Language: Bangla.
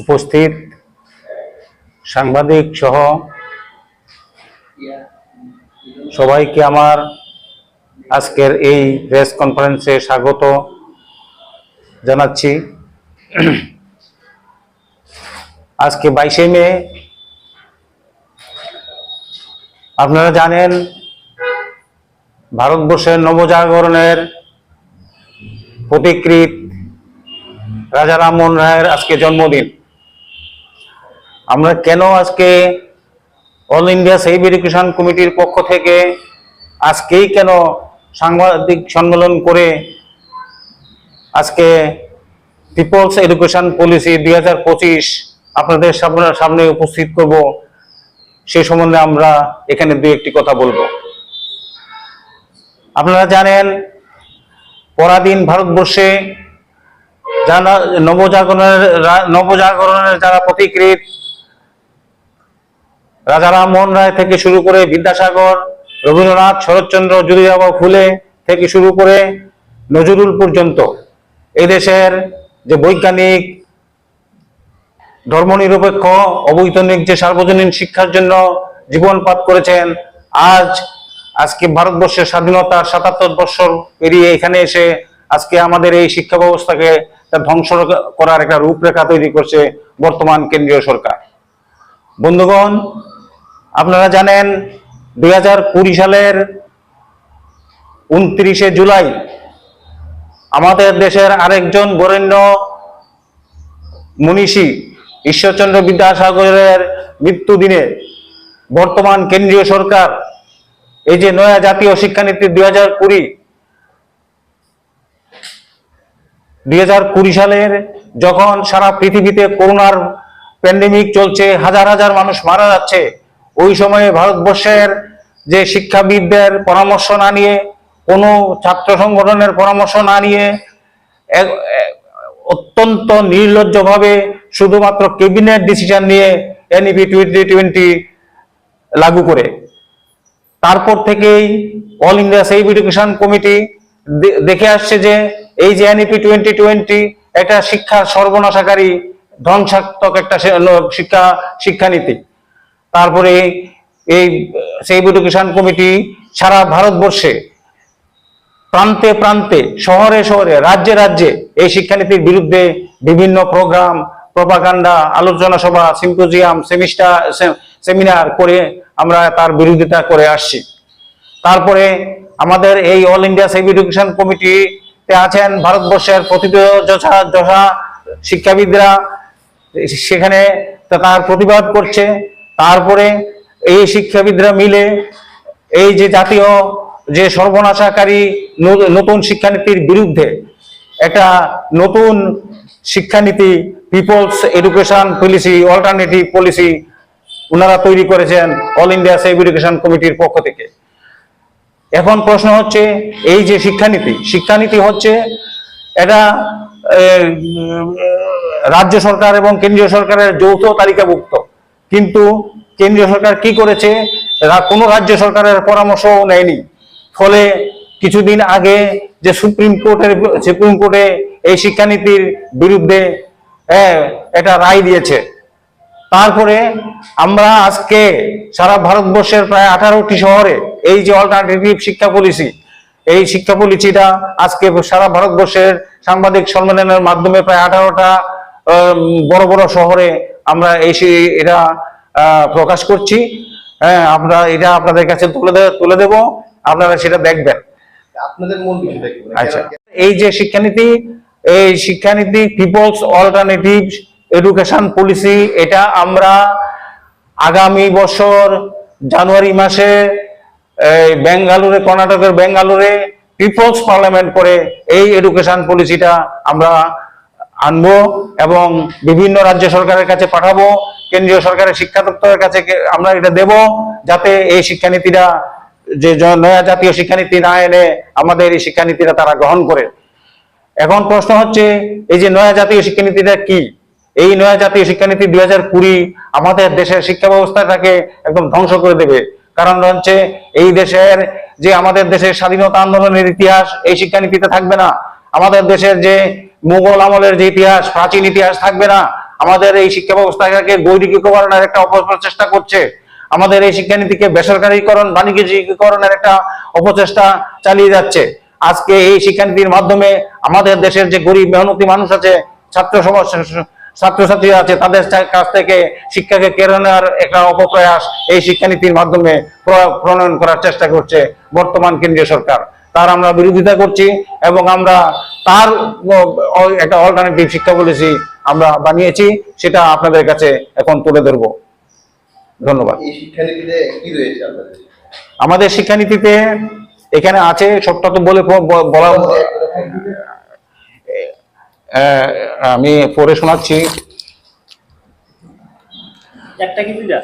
উপস্থিত সাংবাদিক সহ সবাইকে আমার আজকের এই প্রেস কনফারেন্সে স্বাগত জানাচ্ছি। আজকে বাইশে মে, আপনারা জানেন ভারতবর্ষের নবজাগরণের প্রতিকৃত রাজা রামমোহন রায়ের আজকে জন্মদিন। আমরা কেন আজকে অল ইন্ডিয়া সেভ এডুকেশন কমিটির পক্ষ থেকে আজকেই কেন সাংবাদিক সম্মেলন করে আজকে পিপলস এডুকেশন পলিসি দুই হাজার পঁচিশ আপনাদের সামনে উপস্থিত করব, সে সম্বন্ধে আমরা এখানে দু একটি কথা বলব। আপনারা জানেন, পরাধীন ভারতবর্ষে যারা নবজাগরণের নবজাগরণের যারা প্রতিকৃত, রাজা রামমোহন রায় থেকে শুরু করে বিদ্যাসাগর, রবীন্দ্রনাথ, শরৎচন্দ্র জ্যোতিরাবা ফুলে থেকে শুরু করে নজরুল পর্যন্ত এই যে বৈজ্ঞানিক, ধর্মনিরপেক্ষ, অবৈতনিক যে সার্বজনীন শিক্ষার জন্য জীবনপাত করেছেন, আজ, আজকে ভারতবর্ষের স্বাধীনতার সাতাত্তর বছর পেরিয়ে এখানে এসে আজকে আমাদের এই শিক্ষা ব্যবস্থাকে তার ধ্বংস করার একটা রূপরেখা তৈরি করছে বর্তমান কেন্দ্রীয় সরকার। বন্ধুগণ, আপনারা জানেন দুই হাজার কুড়ি সালের উনত্রিশে জুলাই আমাদের দেশের আরেকজন বরেণ্য মনীষী ঈশ্বরচন্দ্র বিদ্যাসাগরের মৃত্যু দিনে বর্তমান কেন্দ্রীয় সরকার এই যে নয়া জাতীয় শিক্ষানীতি দুই হাজার কুড়ি দুই হাজার কুড়ি সালের যখন সারা পৃথিবীতে করোনার প্যান্ডেমিক চলছে, হাজার হাজার মানুষ মারা যাচ্ছে, ওই সময়ে ভারতবর্ষের যে শিক্ষাবিদদের পরামর্শ না নিয়ে, কোনো ছাত্র সংগঠনের পরামর্শ না নিয়ে অত্যন্ত নির্লজ্জভাবে শুধুমাত্র ক্যাবিনেট ডিসিশন নিয়ে এনইপি টোয়েন্টি টোয়েন্টি লাগু করে। তারপর থেকেই All India Save Education Committee দেখে আসছে যে এই যে এনইপি টোয়েন্টি টোয়েন্টি একটা শিক্ষার সর্বনাশাকারী ধ্বংসাত্মক একটা শিক্ষা, শিক্ষানীতি। তারপরে এই সেভ এডুকেশন কমিটি সারা ভারতবর্ষে প্রান্তে প্রান্তে, শহরে শহরে, রাজ্যে রাজ্যে এই শিক্ষানীতির বিরুদ্ধে বিভিন্ন প্রোগ্রাম, প্রপাগান্ডা, আলোচনা সভা, সিম্পোজিয়াম, সেমিস্টার সেমিনার করে আমরা তার বিরোধিতা করে আসছি। তারপরে আমাদের এই অল ইন্ডিয়া সেভ এডুকেশন কমিটিতে আছেন ভারতবর্ষের প্রতিত যথা যথা শিক্ষাবিদরা। সেখানে তার প্রতিবাদ করছে। তারপরে এই শিক্ষাবিদরা মিলে এই যে জাতীয় যে সর্বনাশাকারী নতুন শিক্ষানীতির বিরুদ্ধে একটা নতুন শিক্ষানীতি, people's education policy, alternative policy ওনারা তৈরি করেছেন অল ইন্ডিয়া সেভ এডুকেশন কমিটির পক্ষ থেকে। এখন প্রশ্ন হচ্ছে, এই যে শিক্ষানীতি শিক্ষানীতি হচ্ছে এটা রাজ্য সরকার এবং কেন্দ্রীয় সরকারের যৌথ তালিকাভুক্ত। কিন্তু কেন্দ্রীয় সরকার কি করেছে? কোনো রাজ্য সরকারের পরামর্শও নেয়নি। ফলে কিছুদিন আগে যে সুপ্রিম কোর্টের, সুপ্রিম কোর্টে এই শিক্ষানীতির বিরুদ্ধে একটা রায় দিয়েছে। তারপরে আমরা আজকে সারা ভারতবর্ষের প্রায় আঠারোটি শহরে এই যে অল্টারনেটিভ শিক্ষা পলিসি এই শিক্ষা পলিসিটা আজকে সারা ভারতবর্ষের সাংবাদিক সম্মেলনের মাধ্যমে প্রায় আঠারোটা বড় বড় শহরে আমরা এই এটা প্রকাশ করছি। হ্যাঁ আমরা এটা আপনাদের কাছে তুলে তুলে দেব। আপনারা সেটা দেখবেন। আপনাদের মূল আচ্ছা। এই যে শিক্ষানীতি এই শিক্ষানীতি পিপলস অল্টারনেটিভ এডুকেশন পলিসি এটা আমরা আগামী বছর জানুয়ারি মাসে বেঙ্গালুরে, কর্ণাটকের বেঙ্গালুরে পিপলস পার্লামেন্ট করে এই এডুকেশন পলিসিটা আমরা আনব এবং বিভিন্ন রাজ্য সরকারের কাছে পাঠাবো, কেন্দ্রীয় সরকারের শিক্ষা দপ্তরের কাছে আমরা এটা দেব যাতে এই শিক্ষানীতিটা, যে নয়া জাতীয় শিক্ষানীতি না এনে আমাদের এই শিক্ষানীতিটা তারা গ্রহণ করে। এখন প্রশ্ন হচ্ছে, এই যে নয়া জাতীয় শিক্ষানীতিটা কি? এই নয়া জাতীয় শিক্ষানীতি দুই হাজার কুড়ি আমাদের দেশের শিক্ষা ব্যবস্থাটাকে একদম ধ্বংস করে দেবে। কারণ হচ্ছে, এই দেশের যে আমাদের দেশের স্বাধীনতা আন্দোলনের ইতিহাস, এই শিক্ষানীতিতে থাকবে না। আমাদের দেশের যে মুঘল আমলের যে ইতিহাস, প্রাচীন ইতিহাস থাকবে না। আমাদের এই শিক্ষা ব্যবস্থাকে গৈরিকীকরণের একটা অপপ্রচেষ্টা করছে। আমাদের এই শিক্ষানীতিকে বেসরকারীকরণ, বাণিজ্যিকীকরণের একটা অপচেষ্টা চালিয়ে যাচ্ছে। আজকে এই শিক্ষানীতির মাধ্যমে আমাদের দেশের যে গরিব, মেহনতি মানুষ আছে, ছাত্র সমাজ ছাত্রছাত্রীরা আছে তাদের কাছ থেকে শিক্ষাকে কেড়ে নেওয়ার একটা অপপ্রয়াস এই শিক্ষানীতির মাধ্যমে প্রণয়ন করার চেষ্টা করছে বর্তমান কেন্দ্রীয় সরকার। তার আমরা বিরোধিতা করছি এবং আমরা তার একটা অল্টারনেটিভ শিক্ষা পলিসি আমরা বানিয়েছি সেটা আপনাদের কাছে এখন তুলে ধরবো। ধন্যবাদ। আমাদের শিক্ষানীতিতে এখানে আছে সবটা তো বলে বলা আমি পড়ে শোনাচ্ছি। একটা কি